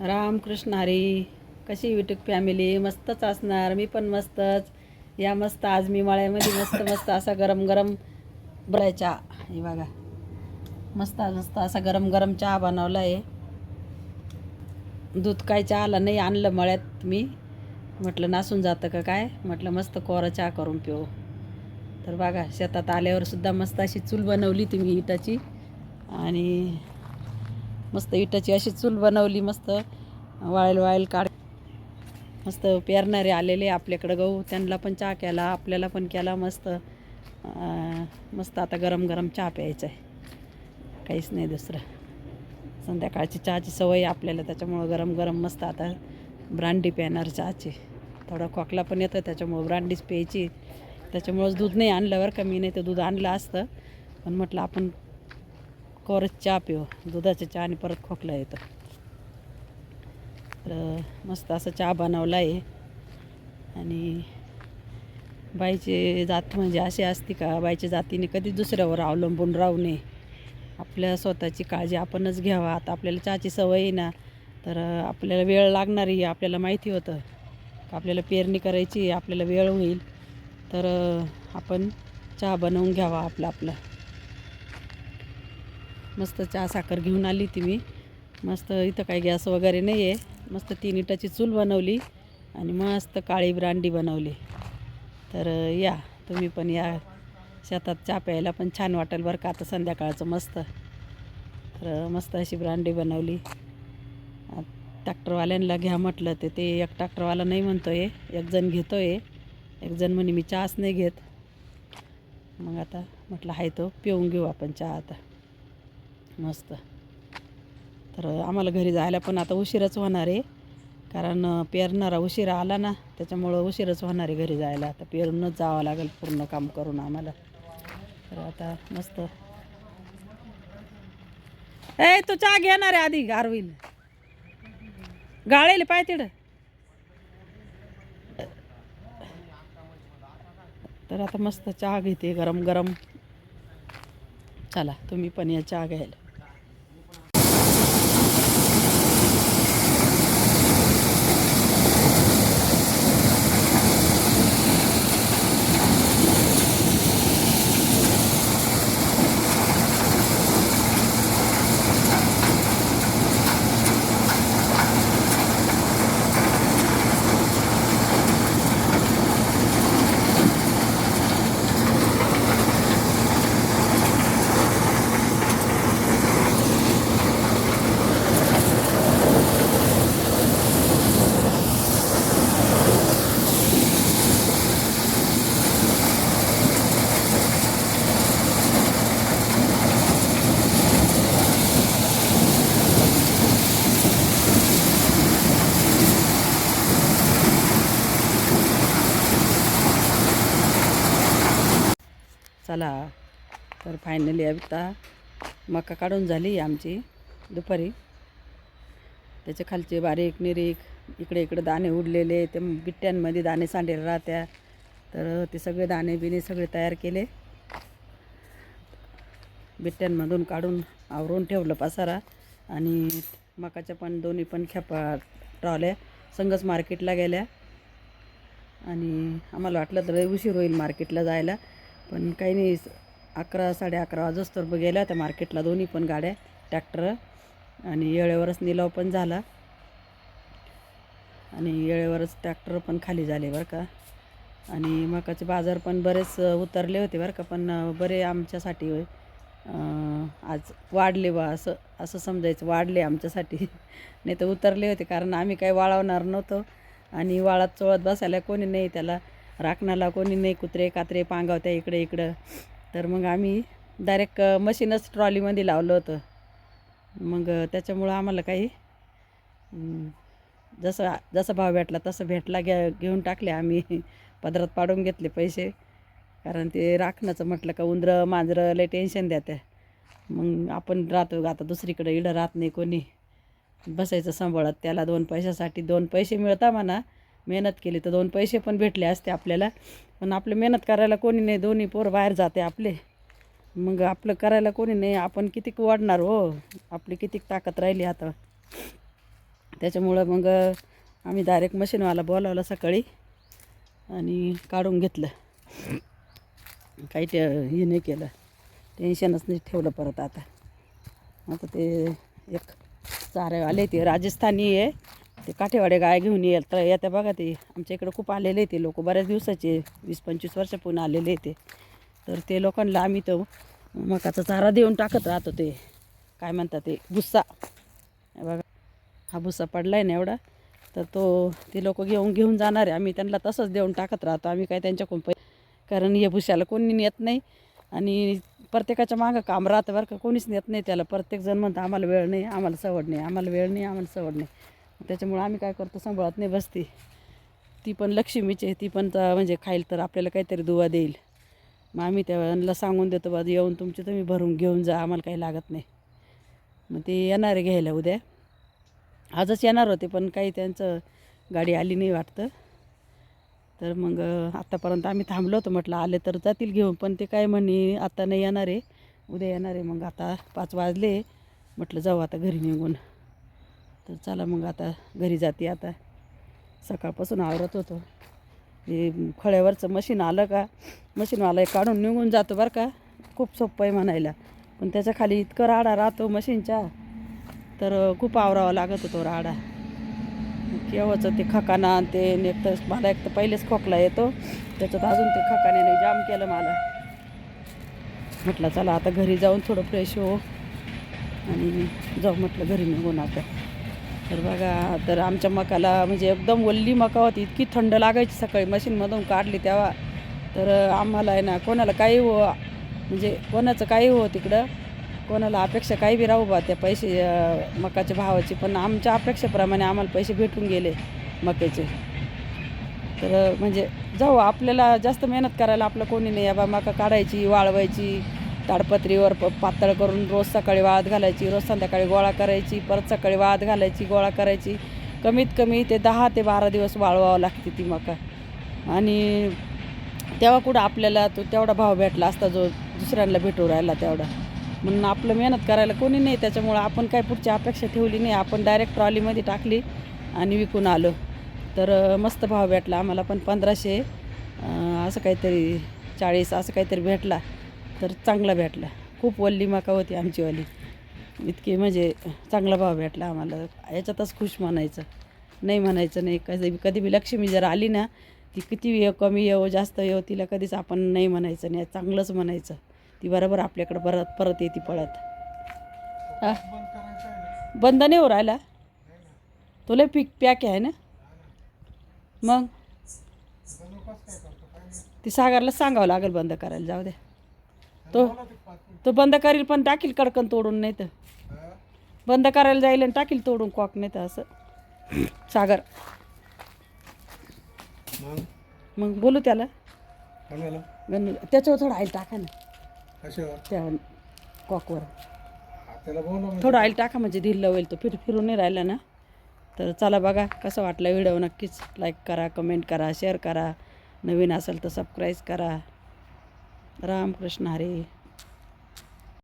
रामकृष्ण हरी कशी YouTube family मस्तच असणार मी पण मस्तच. या मस्त आज मी मळ्यामध्ये मस्त मस्त असा गरम गरम बळाय चहा हे बघा. मस्त मस्त असा गरम गरम चहा बनवला आहे दूध काय चहा आला नाही आणलं मळ्यात मी. म्हटलं नासून जातं का काय? म्हटलं मस्त कोरा चहा करून पिऊ. तर बघा शेतात आल्यावर सुद्धा मस्त अशी चूल बनवली तुम्ही इटाची. आणि मस्त इटाची अशी चूल बनवली मस्त वाळेल वाळेल काढ मस्त पेरणारे आलेले आपल्याकडं गहू त्यांना पण चहा केला आपल्याला पण केला मस्त मस्त आता गरम गरम चहा प्यायचा आहे काहीच नाही दुसरं. संध्याकाळची चहाची सवय आपल्याला त्याच्यामुळं गरम गरम मस्त आता ब्रांडी प्यानार चहाची. थोडा खोकला पण येतं त्याच्यामुळं ब्रांडीच प्यायची. त्याच्यामुळंच दूध नाही आणलं बरं का मी नाही तर दूध आणलं असतं. पण म्हटलं आपण कोरच चहा पिव दुधाचा चहा आणि परत खोकला येतं. तर मस्त असं चहा बनवला आहे आणि बाईचे जात म्हणजे अशी असते का? बाईच्या जातीने कधी दुसऱ्यावर अवलंबून राहू नये. आपल्या स्वतःची काळजी आपणच घ्यावा. आता आपल्याला चहाची सवय आहे ना तर आपल्याला वेळ लागणारी आहे, आपल्याला माहिती होतं. का आपल्याला पेरणी करायची आपल्याला वेळ होईल. तर आपण चहा बनवून घ्यावा आपला आपला. मस्त चहा साखर घेऊन आली ती मी. मस्त इथं काही गॅस वगैरे नाही आहे मस्त तीन इटाची चूल बनवली आणि मस्त काळी ब्रांडी बनवली. तर या. तुम्ही पण या शेतात चहा प्यायला पण छान वाटेल बरं का. आता संध्याकाळचं मस्त. तर मस्त अशी ब्रांडी बनवली. ट्रॅक्टरवाल्यांना घ्या म्हटलं ते ते एक ट्रॅक्टरवाला नाही म्हणतो आहे एकजण घेतो आहे एकजण म्हणे मी चहाच नाही घेत. मग आता म्हटलं आहे तो पिऊन घेऊ आपण चहा आता. मस्त. तर आम्हाला घरी जायला पण आता उशीरच होणार आहे. कारण पेरणारा उशिरा आला ना त्याच्यामुळं उशीरच होणार आहे घरी जायला. आता पेरूनच जावं लागेल पूर्ण काम करून आम्हाला. तर आता मस्त. ए तू चहा घेणार आहे आधी गार होईल गाळेल पाय तिड तर आता मस्त चहा घेते गरम गरम चला तुम्ही पण या चहा घ्यायला. चला तर फायनली आता मका काढून झाली आमची दुपारी. त्याचे खालचे बारीक निरीक इकडे इकडे दाणे उडलेले ते बिट्ट्यांमध्ये दाणे सांडेल राहत्या. तर ते सगळे दाणे बिणे सगळे तयार केले. बिट्ट्यांमधून काढून आवरून ठेवलं पसारा. आणि मकाच्या पण दोन्ही पण खेपा ट्रॉल्या संगच मार्केटला गेल्या. आणि आम्हाला वाटलं तर उशीर होईल मार्केटला जायला. पण काही नाही अकरा साडे अकरा वाजोस्तर गेल्या त्या मार्केटला. दोन्ही पण गाड्या ट्रॅक्टर आणि येळेवरच निलाव पण झाला. आणि येळेवरच ट्रॅक्टर पण खाली झाले बरं का. आणि मकाचे बाजार पण बरेच उतरले होते बरं का पण बरे आमच्यासाठी आज वाढले बा असं असं समजायचं वाढले आमच्यासाठी. नाही तर उतरले होते कारण आम्ही काही वाळवणार नव्हतो. आणि वाळात चोळत बसायला कोणी नाही त्याला. राखणाला कोणी नाही कुत्रे कात्रे पांगावत्या इकडे इकडं. तर मग आम्ही डायरेक्ट मशीनच ट्रॉलीमध्ये लावलं होतं. मग त्याच्यामुळं आम्हाला काही जसं जसा भाव भेटला तसं भेटला घ्या घेऊन टाकले आम्ही. पदरात पाडून घेतले पैसे. कारण ते राखण्याचं म्हटलं का उंदरं मांजरं लय टेन्शन द्या मग आपण राहतो आता दुसरीकडे इडं राहत नाही कोणी. बसायचं सांभाळत त्याला दोन पैशासाठी दोन पैसे मिळता म्हणा. मेहनत केली तर दोन पैसे पण भेटले असते आपल्याला. पण आपले मेहनत करायला कोणी नाही दोन्ही पोर बाहेर जाते आपले. मग आपलं करायला कोणी नाही आपण कितीक वाढणार हो? आपली कितीक ताकद राहिली आता? त्याच्यामुळं मग आम्ही डायरेक्ट मशीनवाला बोलावला सकाळी आणि काढून घेतलं. काही ते हे नाही केलं. टेन्शनच नाही ठेवलं परत आता. आता ते एक चारे आले ते राजस्थानी आहे. ते काठेवाडे गाय घेऊन येईल. तर येत्या बघा ते. आमच्या इकडं खूप आलेले ते लोक. बऱ्याच दिवसाचे वीस पंचवीस वर्षापूर्ण आलेले ते. तर ते लोकांना आम्ही तो मकाचा चारा देऊन टाकत राहतो ते. काय म्हणतात ते? भुस्सा. बघा. हा भुस्सा पडला आहे ना एवढा. तर तो ते लोक घेऊन घेऊन जाणार आहे. आम्ही त्यांना तसंच देऊन टाकत राहतो. आम्ही काय त्यांच्याकडून पै कारण या भुशाला कोणी नेत नाही. आणि प्रत्येकाच्या मागं काम राहतं बरं का. कोणीच नेत नाही त्याला. प्रत्येकजण म्हणतं आम्हाला वेळ नाही आम्हाला सवड नाही आम्हाला वेळ नाही आम्हाला सवड नाही. त्याच्यामुळं आम्ही काय करतो सांभाळत नाही बसती. ती पण लक्ष्मीची आहे ती पण तर म्हणजे खाईल तर आपल्याला काहीतरी दुवा देईल. मग आम्ही त्यांना सांगून देतो बा येऊन तुमचे तुम्ही भरून घेऊन जा आम्हाला काही लागत नाही. मग ते येणार आहे घ्यायला उद्या. आजच येणार होते पण काही त्यांचं गाडी आली नाही वाटतं. तर मग आत्तापर्यंत आम्ही थांबलो होतो म्हटलं आले तर जातील घेऊन पण ते काय म्हणे आत्ता नाही येणार आहे. उद्या येणार आहे मग आता पाच वाजले. म्हटलं जाऊ आता घरी निघून. तर चला मग आता घरी जाते आता. सकाळपासून आवरत होतो. हे खळ्यावरचं मशीन आलं का? मशीनवाला एक काढून निघून जातो बरं का? खूप सोपं आहे म्हणायला. पण त्याच्याखाली इतकं राडा राहतो मशीनच्या तर खूप आवरावा लागत होतो राडा. केव्हाचं ते खकाना आणि ते एक तर मला एक तर पहिलेच खोकला येतो. त्याच्यात अजून ते खकाण्याने जाम केलं मला. म्हटलं चला आता घरी जाऊन थोडं फ्रेश हो आणि जाऊ म्हटलं घरी निघून आता. तर बघा तर आमच्या मकाला म्हणजे एकदम वल्ली मका होती. इतकी थंड लागायची सकाळी. मशीनमधून काढली तेव्हा. तर आम्हाला आहे ना कोणाला काही हो म्हणजे कोणाचं काही हो तिकडं. कोणाला अपेक्षा काही बी राहू बा त्या पैसे मकाच्या भावाची. पण आमच्या अपेक्षेप्रमाणे आम्हाला पैसे भेटून गेले मक्याचे तर म्हणजे जाऊ आपल्याला जास्त मेहनत करायला आपलं कोणी नाही. या बा मका काढायची वाळवायची. ताडपत्रीवर प पातळ करून रोज सकाळी वाळत घालायची रोज संध्याकाळी गोळा करायची परत सकाळी वाळत घालायची गोळा करायची. कमीत कमी ते दहा ते बारा दिवस वाळवावं लागते ती मका. आणि तेव्हा कुठं आपल्याला तो तेवढा भाव भेटला असता जो दुसऱ्यांना भेटू राहिला तेवढा. म्हणून आपलं मेहनत करायला कोणी नाही त्याच्यामुळं आपण काय पुढची अपेक्षा ठेवली नाही. आपण डायरेक्ट ट्रॉलीमध्ये टाकली आणि विकून आलो. तर मस्त भाव भेटला आम्हाला. पण पंधराशे असं काहीतरी चाळीस असं काहीतरी भेटला. तर चांगला भेटला. खूप वल्ली मका होती आमचीवाली. इतकी म्हणजे चांगला भाव भेटला आम्हाला. याच्यातच खुश म्हणायचं. नाही म्हणायचं नाही. कधी कधी बी लक्ष्मी जर आली ना ती किती येव कमी येऊ हो, जास्त येऊ हो, तिला कधीच आपण नाही म्हणायचं नाही. चांगलंच म्हणायचं. ती बरोबर आपल्याकडं परत परत येते पळत. हा. बंद नाही हो राहिला. तुला पीक पॅक आहे ना? मग? ती सागरला सांगावं लागेल बंद करायला. जाऊ द्या. तो तो बंद करील पण टाकील कडकन तोडून नाही तर. बंद करायला जाईल आणि टाकील तोडून कॉक नाही तर असं. सागर. मग? बोलू त्याला. गणू त्याच्यावर थोडं ऑइल टाका ना. त्या कॉकवर. म्हणजे. थोडं ऑइल टाका म्हणजे ढिल्लं होईल तो. फिर फिरून नाही राहिला ना. तर चला बघा कसं वाटलं व्हिडिओ. नक्कीच लाईक करा कमेंट करा शेअर करा. नवीन असेल तर सबस्क्राईब करा. रामकृष्ण हरे.